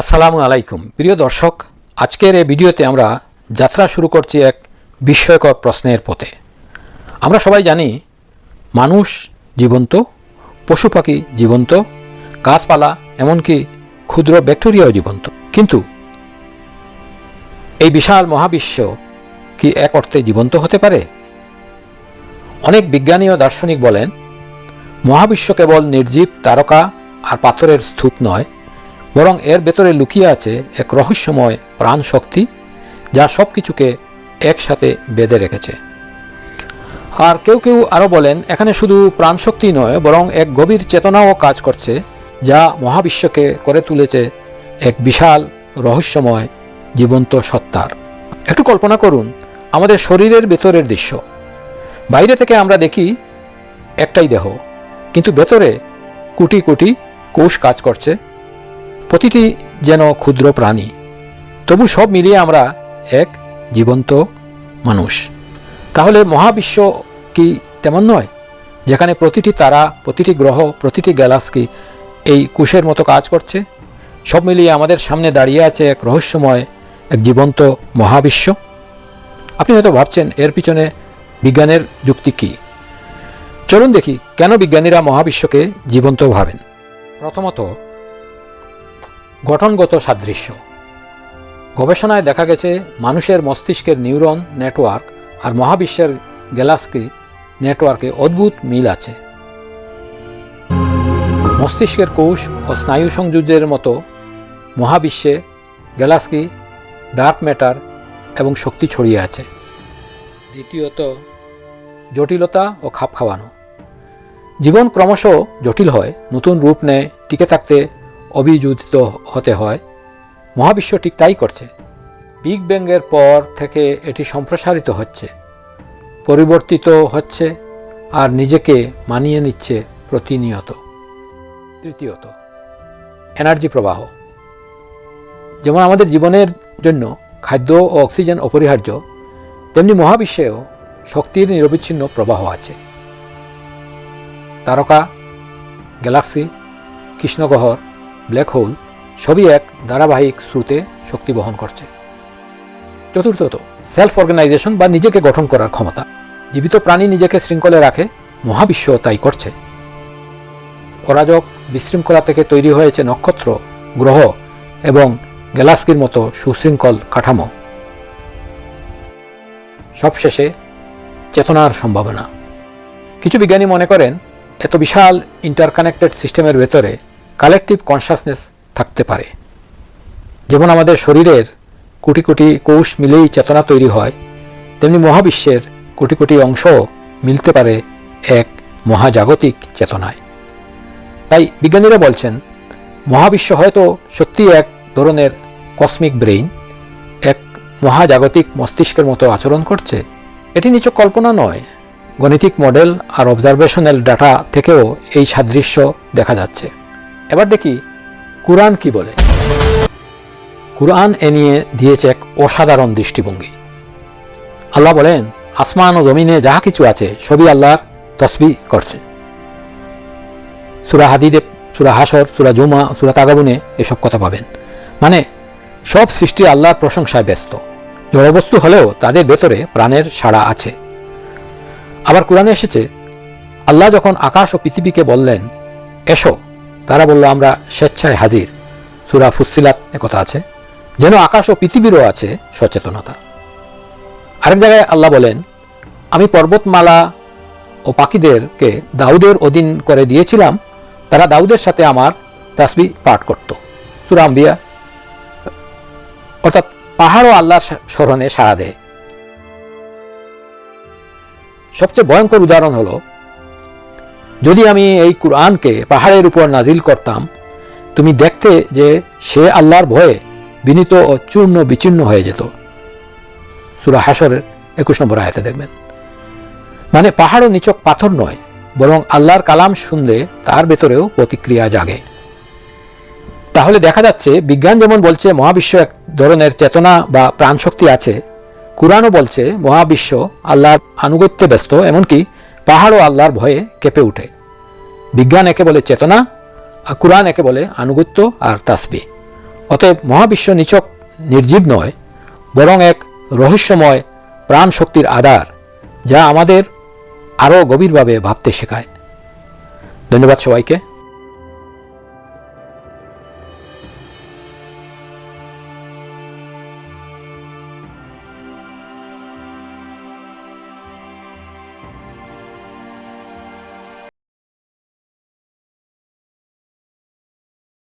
আসসালামু আলাইকুম। প্রিয় দর্শক, আজকের এই ভিডিওতে আমরা যাত্রা শুরু করছি এক বিস্ময়কর প্রশ্নের পথে। আমরা সবাই জানি, মানুষ জীবন্ত, পশু পাখি জীবন্ত, গাছপালা, এমনকি ক্ষুদ্র ব্যাকটেরিয়াও জীবন্ত। কিন্তু এই বিশাল মহাবিশ্ব কি এক অর্থে জীবন্ত হতে পারে? অনেক বিজ্ঞানী ও দার্শনিক বলেন, মহাবিশ্ব কেবল নির্জীব তারকা আর পাথরের স্তূপ নয় বরং এর ভেতরে লুকিয়ে আছে এক রহস্যময় প্রাণ শক্তি যা সব কিছুকে একসাথে বেঁধে রেখেছে। আর কেউ কেউ আরও বলেন, এখানে শুধু প্রাণশক্তি নয়, বরং এক গভীর চেতনাও কাজ করছে, যা মহাবিশ্বকে করে তুলেছে এক বিশাল রহস্যময় জীবন্ত সত্তার। একটু কল্পনা করুন, আমাদের শরীরের ভেতরের দৃশ্য। বাইরে থেকে আমরা দেখি একটাই দেহ, কিন্তু ভেতরে কোটি কোটি কোষ কাজ করছে প্রতিটি যেন ক্ষুদ্র প্রাণী। তবু সব মিলিয়ে আমরা এক জীবন্ত মানুষ। তাহলে মহাবিশ্ব কি তেমন নয়? যেখানে প্রতিটি তারা, প্রতিটি গ্রহ, প্রতিটি গ্যালাক্সি এই কুশের মতো কাজ করছে? সব মিলিয়ে আমাদের সামনে দাঁড়িয়ে আছে এক রহস্যময়, এক জীবন্ত মহাবিশ্ব। আপনি হয়তো ভাবছেন, এর পিছনে বিজ্ঞানের যুক্তি কী? চলুন দেখি, কেন বিজ্ঞানীরা মহাবিশ্বকে জীবন্ত ভাবেন? প্রথমত গঠনগত সাদৃশ্য। গবেষণায় দেখা গেছে, মানুষের মস্তিষ্কের নিউরন, নেটওয়ার্ক আর মহাবিশ্বের গ্যালাক্সি নেটওয়ার্কে অদ্ভুত মিল আছে। মস্তিষ্কের কোষ ও স্নায়ু সংযোগের মতো মহাবিশ্বে গ্যালাক্সি, ডার্ক ম্যাটার এবং শক্তি ছড়িয়ে আছে। দ্বিতীয়ত, জটিলতা ও খাপ খাওয়ানো। জীবন ক্রমশ জটিল হয়, নতুন রূপ নেয়, টিকে থাকতে অভিযোজিত হতে হয়। মহাবিশ্ব ঠিক তাই করছে। বিগ ব্যাংয়ের পর থেকে এটি সম্প্রসারিত হচ্ছে, পরিবর্তিত হচ্ছে আর নিজেকে মানিয়ে নিচ্ছে প্রতিনিয়ত। তৃতীয়ত, এনার্জি প্রবাহ। যেমন আমাদের জীবনের জন্য খাদ্য ও অক্সিজেন অপরিহার্য, তেমনি মহাবিশ্বেও শক্তির নিরবিচ্ছিন্ন প্রবাহ আছে। তারকা, গ্যালাক্সি কৃষ্ণগহর ব্ল্যাক হোল সবই এক ধারাবাহিক স্রোতে শক্তি বহন করছে। চতুর্থত সেলফ অর্গানাইজেশন বা নিজেকে গঠন করার ক্ষমতা। জীবিত প্রাণী নিজেকে শৃঙ্খলে রাখে, মহাবিশ্ব তাই করছে। অরাজক বিশৃঙ্খলা থেকে তৈরি হয়েছে নক্ষত্র, গ্রহ এবং গ্যালাক্সির মতো সুশৃঙ্খল কাঠামো। সবশেষে, চেতনার সম্ভাবনা। কিছু বিজ্ঞানী মনে করেন, এত বিশাল ইন্টারকানেক্টেড সিস্টেমের ভেতরে কালেকটিভ কনসাসনেস থাকতে পারে। যেমন আমাদের শরীরের কোটি কোটি কোষ মিলেই চেতনা তৈরি হয়, তেমনি মহাবিশ্বের কোটি কোটি অংশ মিলতে পারে এক মহাজাগতিক চেতনায়। তাই বিজ্ঞানীরা বলছেন, মহাবিশ্ব হয়তো সত্যি এক ধরনের কসমিক ব্রেইন এক মহাজাগতিক মস্তিষ্কের মতো আচরণ করছে। এটি নিচক কল্পনা নয়, গণিতিক মডেল আর অবজারভেশনাল ডাটা থেকেও এই সাদৃশ্য দেখা যাচ্ছে। এবার দেখি কুরআন কি বলে। কুরআন এ নিয়ে দিয়েছে এক অসাধারণ দৃষ্টিভঙ্গি। আল্লাহ বলেন, আসমান ও জমিনে যাহা কিছু আছে, সবই আল্লাহর তসবি করছে। সুরা হাদিদে, সুরা হাসর সুরা জুমা, সুরা তাগাবুনে এসব কথা পাবেন। মানে সব সৃষ্টি আল্লাহর প্রশংসায় ব্যস্ত। জড়বস্তু হলেও তাদের ভেতরে প্রাণের সাড়া আছে। আবার কোরআনে এসেছে, আল্লাহ যখন আকাশ ও পৃথিবীকে বললেন, এসো তারা বলল, আমরা স্বেচ্ছায় হাজির। সুরা ফুসিলাত কথা আছে। যেন আকাশ ও পৃথিবীরও আছে সচেতনতা। আরেক জায়গায় আল্লাহ বলেন, আমি পর্বতমালা ও পাখিদেরকে দাউদের অধীন করে দিয়েছিলাম। তারা দাউদের সাথে আমার তাসবি পাঠ করত। সুরা আম্বিয়া, অর্থাৎ পাহাড়ও আল্লাহর স্মরণে সাড়া দেয়। সবচেয়ে ভয়ঙ্কর উদাহরণ হলো যদি আমি এই কুরআনকে পাহাড়ের উপর নাজিল করতাম, তুমি দেখতে যে সে আল্লাহর ভয়ে বিনীত ও চূর্ণ বিচ্ছিন্ন হয়ে যেত। সুরা হাসরের একুশ নম্বর আয়াতে দেখবেন। মানে পাহাড়ও নিচক পাথর নয়, বরং আল্লাহর কালাম শুনলে তার ভেতরেও প্রতিক্রিয়া জাগে। তাহলে দেখা যাচ্ছে, বিজ্ঞান যেমন বলছে মহাবিশ্ব এক ধরনের চেতনা বা প্রাণশক্তি আছে, কুরআনও বলছে মহাবিশ্ব আল্লাহর আনুগত্যে ব্যস্ত, এমনকি পাহাড়ও আল্লাহর ভয়ে কেঁপে উঠে। বিজ্ঞান একে বলে চেতনা, আর কোরআন একে বলে আনুগত্য আর তাসবি। অতএব মহাবিশ্ব নিচক নির্জীব নয়, বরং এক রহস্যময় প্রাণ শক্তির আধার, যা আমাদের আরও গভীরভাবে ভাবতে শেখায়। ধন্যবাদ সবাইকে।